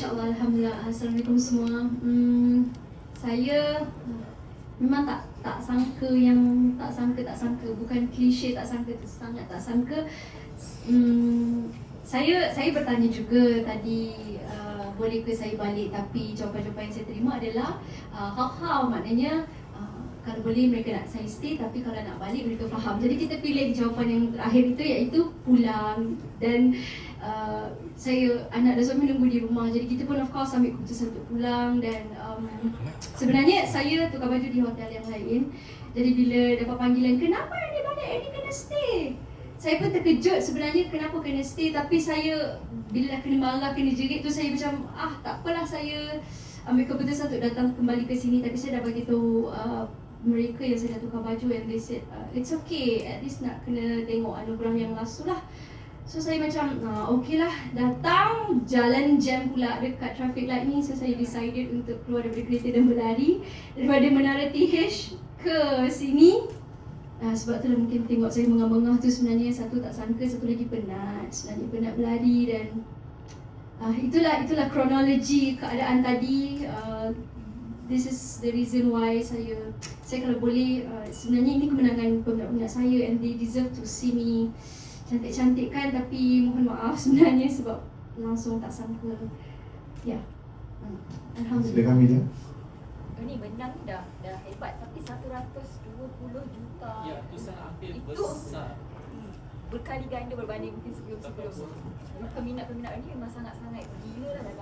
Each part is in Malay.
Masya Allah, Alhamdulillah. Assalamualaikum semua. Hmm, saya memang tak tak sangka yang tak sangka tak sangka bukan klise tak sangka sangat tak sangka. Hmm, saya saya bertanya juga tadi uh, boleh ke saya balik tapi jawapan-jawapan yang saya terima adalah uh, how-how maknanya uh, kalau boleh mereka nak saya stay tapi kalau nak balik mereka faham. Jadi kita pilih jawapan yang terakhir itu iaitu pulang. Dan uh, saya anak dan suami nunggu di rumah. Jadi kita pun of course ambil keputusan untuk pulang. Dan um, sebenarnya saya tukar baju di hotel yang lain. Jadi bila dapat panggilan kenapa dia balik? Ini kena stay? Saya pun terkejut sebenarnya kenapa kena stay? Tapi saya bila kena marah kena jerit tu saya macam ah tak apalah saya ambil keputusan untuk datang kembali ke sini. Tapi saya dah bagi tahu uh, mereka yang saya dah tukar baju and they said uh, it's okay at least nak kena tengok anugerah yang last tu lah. So saya macam, ah, okay lah datang jalan jam pula dekat traffic light ni. So saya decided untuk keluar daripada kereta dan berlari Daripada Menara TH ke sini. Uh, Sebab tu lah mungkin tengok saya mengah-mengah tu sebenarnya Satu tak sangka, satu lagi penat Sebenarnya penat berlari dan uh, Itulah itulah kronologi keadaan tadi. Uh, This is the reason why saya Saya kalau boleh, uh, sebenarnya ini kemenangan peminat-peminat saya And they deserve to see me cantik-cantik kan tapi mohon maaf sebenarnya sebab langsung tak sangka. Ya. Hmm. Alhamdulillah. Silakan Media. Ini menang dah dah hebat tapi 120 juta. Ya, itu sangat hampir Itu- besar. Hmm, berkali ganda berbanding mungkin sebelum-sebelum. Peminat-peminat ini memang sangat-sangat gila lah dalam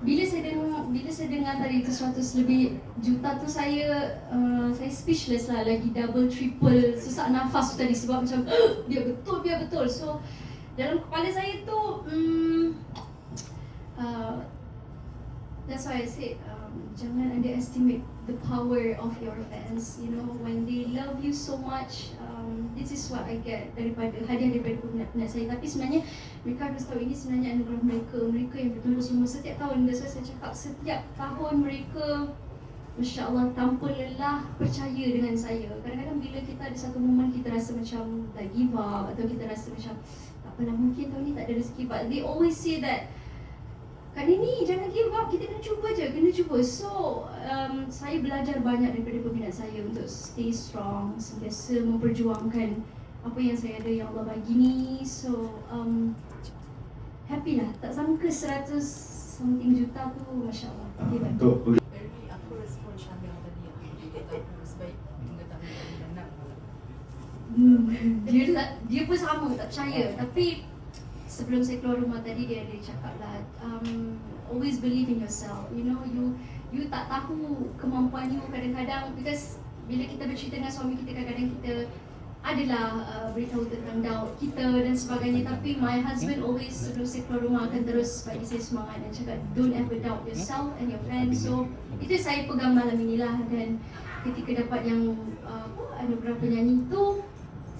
bila saya dengar bila saya dengar tadi itu 100 lebih juta tu saya uh, saya speechless lah lagi double triple sesak nafas tu tadi sebab macam dia betul dia betul. So dalam kepala saya tu uh, that's why I said um, jangan underestimate the power of your fans. You know when they love you so much um, this is what I get daripada hadiah daripada peminat-peminat saya. Tapi sebenarnya mereka harus tahu ini sebenarnya anugerah mereka. Mereka yang betul semua. Setiap tahun dan saya cakap setiap tahun mereka Masya Allah tanpa lelah percaya dengan saya. Kadang-kadang bila kita ada satu momen kita rasa macam dah give up Atau kita rasa macam tak apalah mungkin tahun ni tak ada rezeki. But they always say that Kali ni jangan give up, kita kena cuba je, kena cuba. So, um, saya belajar banyak daripada peminat saya untuk stay strong Sentiasa memperjuangkan apa yang saya ada yang Allah bagi ni. So, um, happy lah, tak sangka 100 something juta tu Masya Allah, Ah, hebat Untuk Very apa respon Syamil tadi. Aku sebaik mengetahui dan nak. Hmm, dia tak, dia pun sama tak percaya. Tapi sebelum saya keluar rumah tadi dia ada cakap lah um, always believe in yourself. You know you you tak tahu kemampuan you kadang-kadang because bila kita bercerita dengan suami kita kadang-kadang kita adalah uh, beritahu tentang doubt kita dan sebagainya. Tapi my husband always sebelum saya keluar rumah akan terus bagi saya semangat dan cakap don't ever doubt yourself and your friends. So itu saya pegang malam inilah dan ketika dapat yang uh, apa anugerah penyanyi tu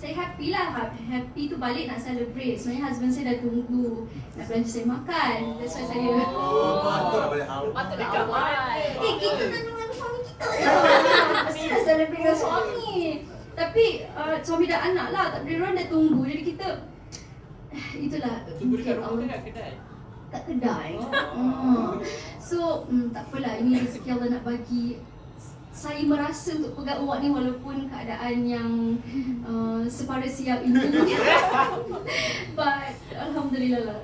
saya happy lah. Ha- happy tu balik nak celebrate. Sebenarnya husband saya dah tunggu. Nak belanja saya makan. That's why saya Oh, patut nak balik awal. Patut dekat awal. eh kita nak dengan suami kita mesti nak celebrate dengan suami. Tapi uh, suami dan anak lah. Tak boleh orang dah tunggu. Jadi kita itulah. Tunggu dekat rumah ke kedai? kat kedai? Oh. Hmm. so mm, tak apalah. Ini rezeki Allah nak bagi saya merasa untuk pegang awak ni walaupun keadaan yang uh, separuh siap ini but alhamdulillah lah